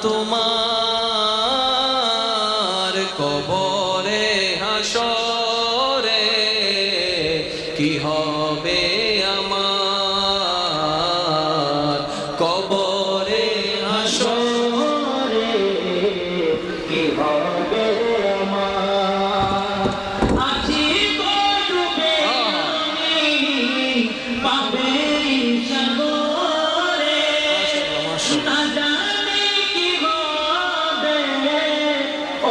তোমার কবরে হাসর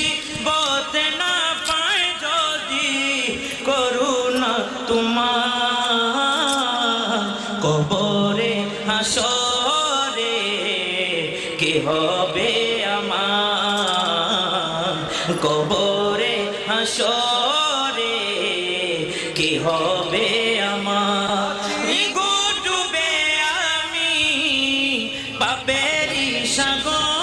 মুসিবত না পায়, যদি করুণা তোমার কবরে, হাসরে কি হবে আমার? কবরে, হাসরে কি হবে আমার? ডুবে আমি পাপেরি সাগর।